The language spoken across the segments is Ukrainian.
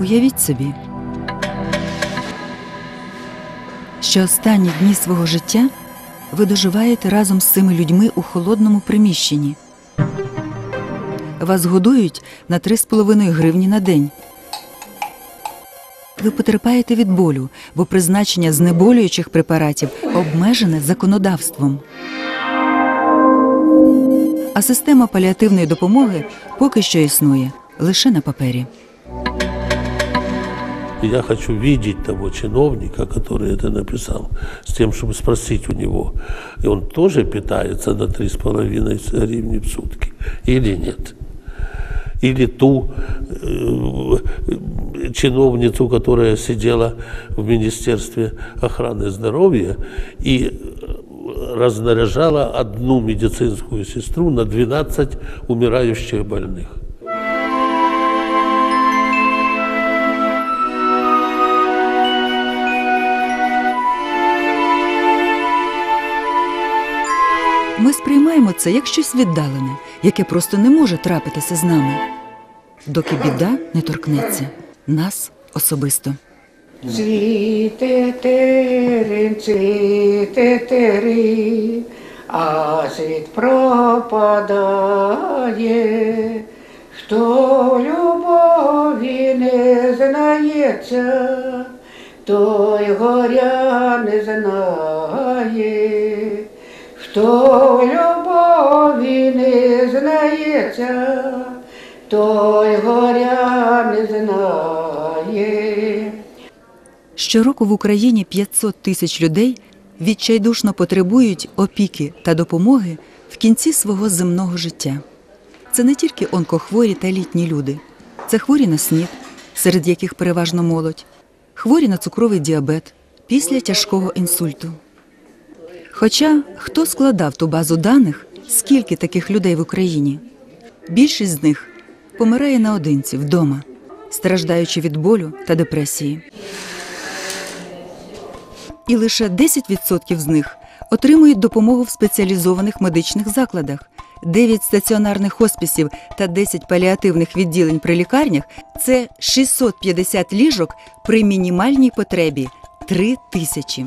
Уявіть собі, що останні дні свого життя ви доживаєте разом з цими людьми у холодному приміщенні. Вас годують на 3,5 гривні на день. Ви потерпаєте від болю, бо призначення знеболюючих препаратів обмежене законодавством. А система паліативної допомоги поки що існує лише на папері. И я хочу видеть того чиновника, который это написал, с тем, чтобы спросить у него, и он тоже питается на 3,5 гривни в сутки или нет. Или ту э, чиновницу, которая сидела в Министерстве охраны здоровья и разнаряжала одну медицинскую сестру на 12 умирающих больных. Ми сприймаємо це як щось віддалене, яке просто не може трапитися з нами, доки біда не торкнеться нас особисто. Цвіте терен, цвіте тери, а світ пропадає, хто любові не знається, той горя не знає, хто любові не знається, той горя не знає. Щороку в Україні 500 тисяч людей відчайдушно потребують опіки та допомоги в кінці свого земного життя. Це не тільки онкохворі та літні люди, це хворі на СНІД, серед яких переважно молодь, хворі на цукровий діабет після тяжкого інсульту. Хоча хто складав ту базу даних, скільки таких людей в Україні? Більшість з них помирає наодинці вдома, страждаючи від болю та депресії. І лише 10% з них отримують допомогу в спеціалізованих медичних закладах. 9 стаціонарних хоспісів та 10 паліативних відділень при лікарнях це 650 ліжок при мінімальній потребі 3 тисячі.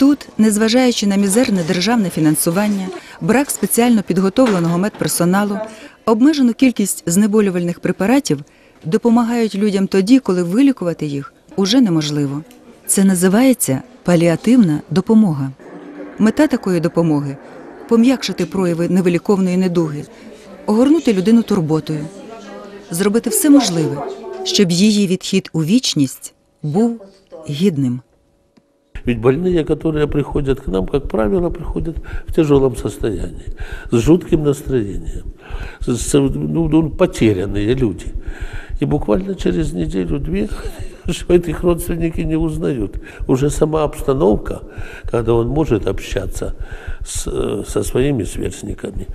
Тут, незважаючи на мізерне державне фінансування, брак спеціально підготовленого медперсоналу, обмежену кількість знеболювальних препаратів допомагають людям тоді, коли вилікувати їх уже неможливо. Це називається паліативна допомога. Мета такої допомоги пом'якшити прояви невиліковної недуги, огорнути людину турботою, зробити все можливе, щоб її відхід у вічність був гідним. Ведь больные, которые приходят к нам, как правило, приходят в тяжелом состоянии, с жутким настроением, с- ну, ну, потерянные люди. И буквально через неделю-две что этих родственники не узнают. Уже сама обстановка, когда он может общаться с, э, со своими сверстниками,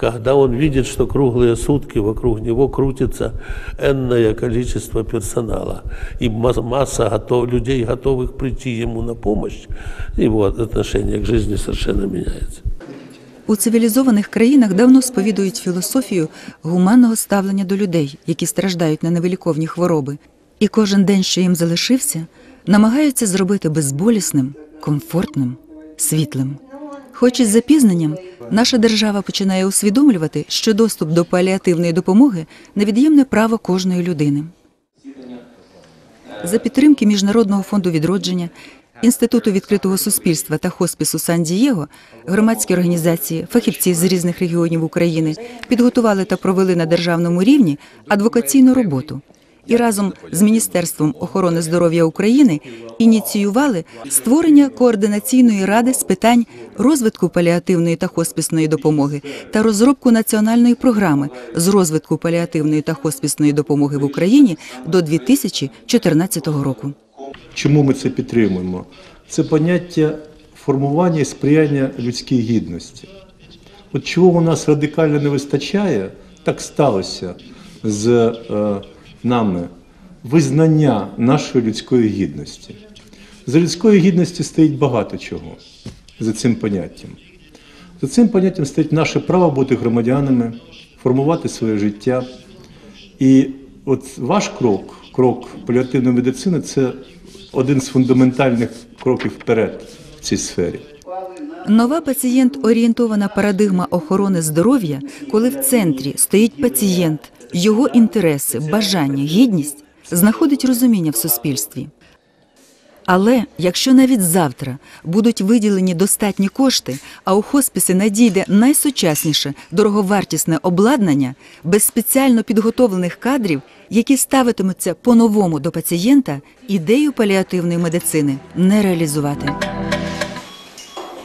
когда он видит, что круглые сутки вокруг него крутится энное количество персонала, и ма- масса готов, людей, готовых прийти ему на помощь, его отношение к жизни совершенно меняется. У цивілізованих країнах давно сповідують філософію гуманного ставлення до людей, які страждають на невиліковні хвороби, і кожен день, що їм залишився, намагаються зробити безболісним, комфортним, світлим. Хоч із запізненням наша держава починає усвідомлювати, що доступ до паліативної допомоги невід'ємне право кожної людини. За підтримки Міжнародного фонду відродження, Інституту відкритого суспільства та хоспісу Сан-Дієго, громадські організації, фахівці з різних регіонів України підготували та провели на державному рівні адвокаційну роботу і разом з Міністерством охорони здоров'я України ініціювали створення координаційної ради з питань розвитку паліативної та хоспісної допомоги та розробку національної програми з розвитку паліативної та хоспісної допомоги в Україні до 2014 року. Чому ми це підтримуємо? Це поняття формування і сприяння людській гідності. От чого у нас радикально не вистачає, так сталося з е, нами визнання нашої людської гідності. За людською гідністю стоїть багато чого за цим поняттям. За цим поняттям стоїть наше право бути громадянами, формувати своє життя. І от ваш крок крок паліативної медицини це один з фундаментальних кроків вперед в цій сфері. Нова пацієнт-орієнтована парадигма охорони здоров'я, коли в центрі стоїть пацієнт, його інтереси, бажання, гідність, знаходить розуміння в суспільстві. Але якщо навіть завтра будуть виділені достатні кошти, а у хосписи надійде найсучасніше дороговартісне обладнання без спеціально підготовлених кадрів, які ставитимуться по-новому до пацієнта, ідею паліативної медицини не реалізувати.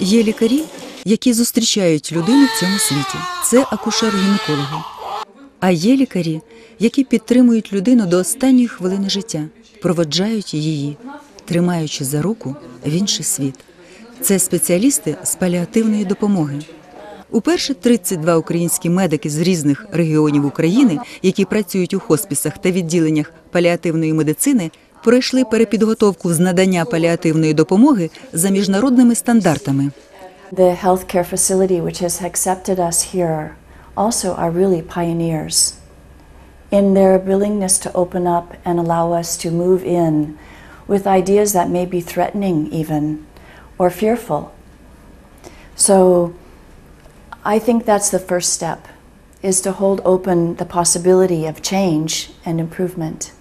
Є лікарі, які зустрічають людину в цьому світі. Це акушер-гінекологи. А є лікарі, які підтримують людину до останньої хвилини життя, проводжають її, тримаючи за руку в інший світ. Це спеціалісти з паліативної допомоги. Уперше 32 українські медики з різних регіонів України, які працюють у хоспісах та відділеннях паліативної медицини, пройшли перепідготовку з надання паліативної допомоги за міжнародними стандартами. The healthcare facility which has accepted us here also are really pioneers in their willingness to open up and allow us to move in with ideas that may be threatening, even or fearful. So I think that's the first step is to hold open the possibility of change and improvement.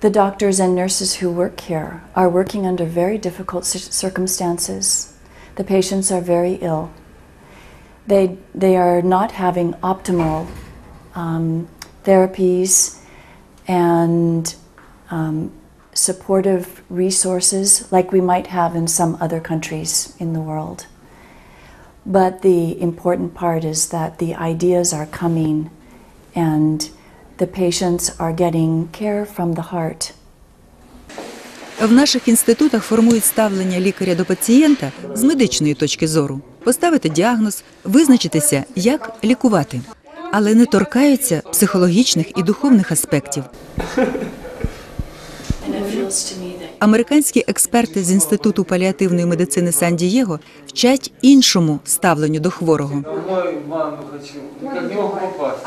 The doctors and nurses who work here are working under very difficult circumstances. The patients are very ill They, they are not having optimal um, therapies and um, supportive resources like we might have in some other countries in the world. But the important part is that the ideas are coming and the patients are getting care from the heart. В наших інститутах формують ставлення лікаря до пацієнта з медичної точки зору, поставити діагноз, визначитися, як лікувати, але не торкаються психологічних і духовних аспектів. And it feels to me that Американські експерти з інституту паліативної медицини Сан-Дієго вчать іншому ставленню до хворого. Домой в ванну хочу. Никак не могу попасть.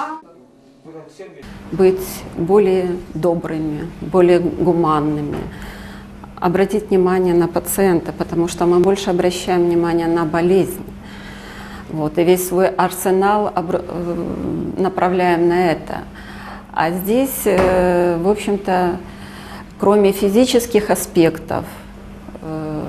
быть более добрыми, более гуманными, обратить внимание на пациента, потому что мы больше обращаем внимание на болезнь. Вот, и весь свой арсенал э, направляем на это. А здесь, э, в общем-то, кроме физических аспектов, э,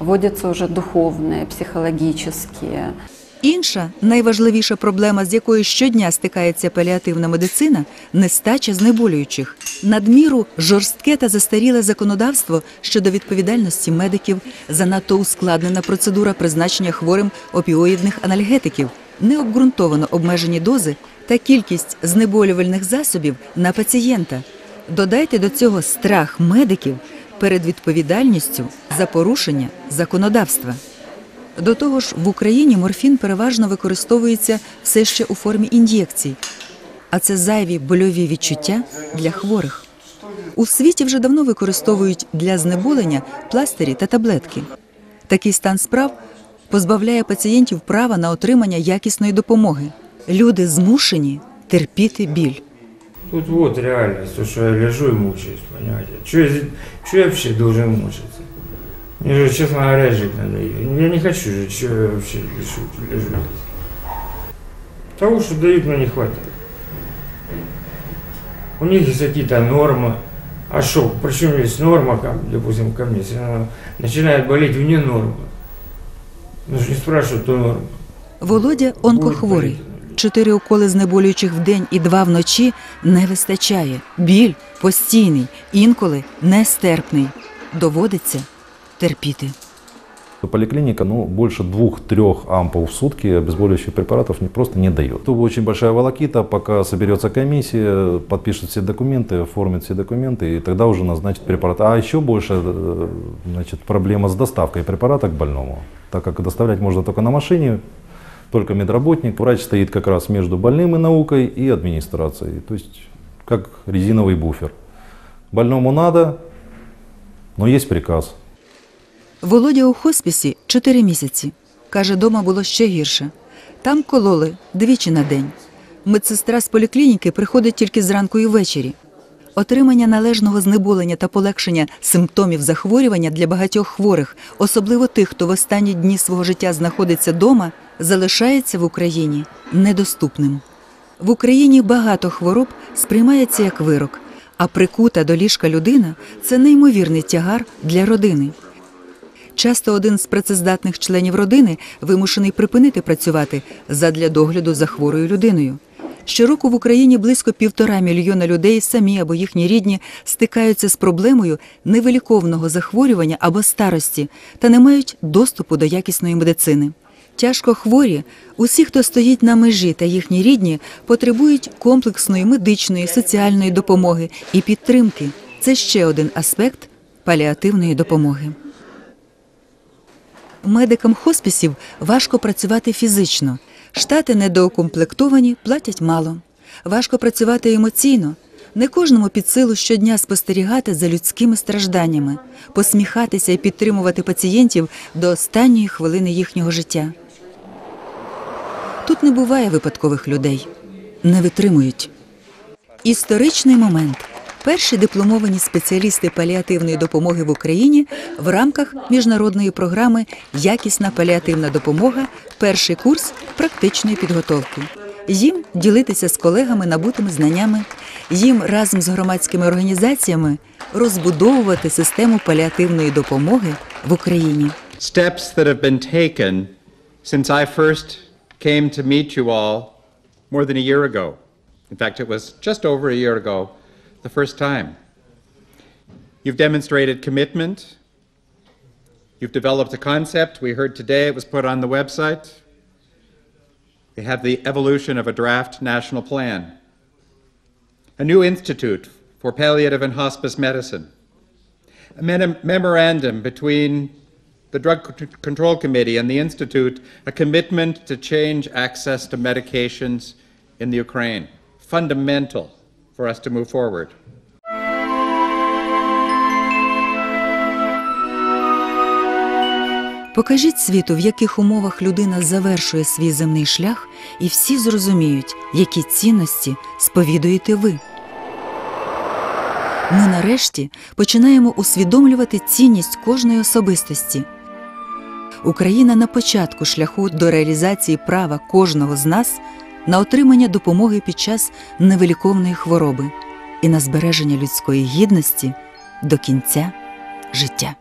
вводятся уже духовные, психологические. Інша найважливіша проблема, з якою щодня стикається паліативна медицина нестача знеболюючих, надміру жорстке та застаріле законодавство щодо відповідальності медиків, занадто ускладнена процедура призначення хворим опіоїдних анальгетиків, необґрунтовано обмежені дози та кількість знеболювальних засобів на пацієнта. Додайте до цього страх медиків перед відповідальністю за порушення законодавства. До того ж, в Україні морфін переважно використовується все ще у формі ін'єкцій, а це зайві больові відчуття для хворих. У світі вже давно використовують для знеболення пластирі та таблетки. Такий стан справ позбавляє пацієнтів права на отримання якісної допомоги. Люди змушені терпіти біль. Тут вот реальность, то, что я лежу и мучаюсь, понимаете. Что я, чё я должен мучиться? Мне же, честно говоря, жить надо. Я не хочу жить, что я вообще лежу, лежу здесь. Того, что дают, мне не хватит. У них есть какие-то нормы. А что, причем есть норма, как, допустим, ко мне, если она начинает болеть вне нормы. Ну же не спрашивают, то норма. Володя онкохворий. Чотири уколи знеболюючих вдень і два вночі не вистачає. Біль постійний, інколи нестерпний. Доводиться терпіти. Поликлиника ну, больше двух-трех ампул в сутки обезболивающих препаратов не, просто не дает. Тут очень большая волокита, пока соберется комиссия, подпишет все документы, оформит все документы, и тогда уже назначит препарат. А еще больше э, значит, проблема с доставкой препарата к больному, так как доставлять можно только на машине, только медработник. Врач стоит как раз между больным и наукой и администрацией, то есть как резиновый буфер. Больному надо, но есть приказ. Володя у хоспісі чотири місяці. Каже, дома було ще гірше. Там кололи двічі на день. Медсестра з поліклініки приходить тільки зранку і ввечері. Отримання належного знеболення та полегшення симптомів захворювання для багатьох хворих, особливо тих, хто в останні дні свого життя знаходиться дома, залишається в Україні недоступним. В Україні багато хвороб сприймається як вирок, а прикута до ліжка людина це неймовірний тягар для родини. Часто один з працездатних членів родини вимушений припинити працювати задля догляду за хворою людиною. Щороку в Україні близько півтора мільйона людей самі або їхні рідні стикаються з проблемою невиліковного захворювання або старості та не мають доступу до якісної медицини. Тяжко хворі, усі, хто стоїть на межі та їхні рідні, потребують комплексної медичної, соціальної допомоги і підтримки. Це ще один аспект паліативної допомоги. Медикам хоспісів важко працювати фізично. Штати недоукомплектовані, платять мало. Важко працювати емоційно. Не кожному під силу щодня спостерігати за людськими стражданнями, посміхатися і підтримувати пацієнтів до останньої хвилини їхнього життя. Тут не буває випадкових людей, не витримують. Історичний момент. Перші дипломовані спеціалісти паліативної допомоги в Україні в рамках міжнародної програми Якісна паліативна допомога. Перший курс практичної підготовки. Їм ділитися з колегами набутими знаннями, їм разом з громадськими організаціями розбудовувати систему паліативної допомоги в Україні. steps that have been taken since I first came to meet you all more than a year ago. In fact, it was just over a year ago, the first time. You've demonstrated commitment. You've developed a concept. We heard today it was put on the website. We have the evolution of a draft national plan, a new institute for palliative and hospice medicine, a mem- memorandum between the Drug Control Committee and the Institute, a commitment to change access to medications in the Ukraine. Fundamental for us to move forward. Покажіть світу, в яких умовах людина завершує свій земний шлях, і всі зрозуміють, які цінності сповідуєте ви. Ми нарешті починаємо усвідомлювати цінність кожної особистості. Україна на початку шляху до реалізації права кожного з нас на отримання допомоги під час невиліковної хвороби і на збереження людської гідності до кінця життя.